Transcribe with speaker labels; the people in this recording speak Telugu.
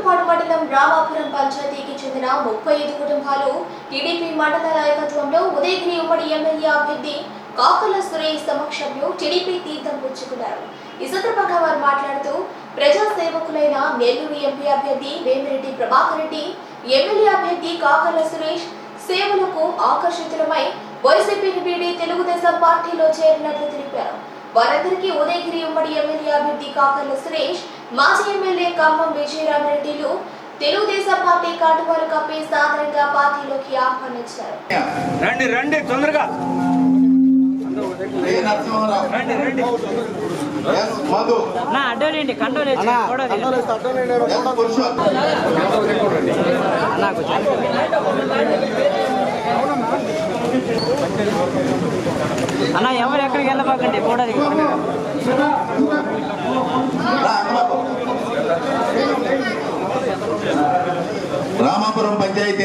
Speaker 1: వరకుటపాడు మండలం రామాపురం పంచాయతీకి చెందిన ముప్పై ఐదు కుటుంబాలు టీడీపీ మండల నాయకత్వంలో ఉదయగిరి ఉమ్మడి ఎమ్మెల్యే అభ్యర్థి కాకల సురేష్ సమక్షంలో టీడీపీ తీర్థం పుచ్చుకున్నారు. ఈ సందర్భంగా వారు మాట్లాడుతూ ప్రజా సేవకులైన నెల్లూరు ఎంపీ అభ్యర్థి వేమిరెడ్డి ప్రభాకర్ రెడ్డి ఎమ్మెల్యే అభ్యర్థి కాకల సురేష్ సేవలకు ఆకర్షితులమై వైసీపీని వీడి తెలుగుదేశం పార్టీలో చేరినట్లు తెలిపారు. వారందరికీ ఉదయగిరి ఉమ్మడి ఎమ్మెల్యే అభ్యర్థి కాకర్ల సురేష్ మాజీ ఎమ్మెల్యే ఖమ్మం విజయరామరెడ్డిలు తెలుగుదేశం పార్టీ కాటువారు కప్పి సాధారణంగా పార్టీలోకి ఆహ్వానించారు.
Speaker 2: రండి రండి తొందరగా.
Speaker 3: నా అడ్డోలేండి నాకు అన్న ఎవరు ఎక్కడికి వెళ్ళబాకండి? కూడా
Speaker 4: రామాపురం పంచాయతీ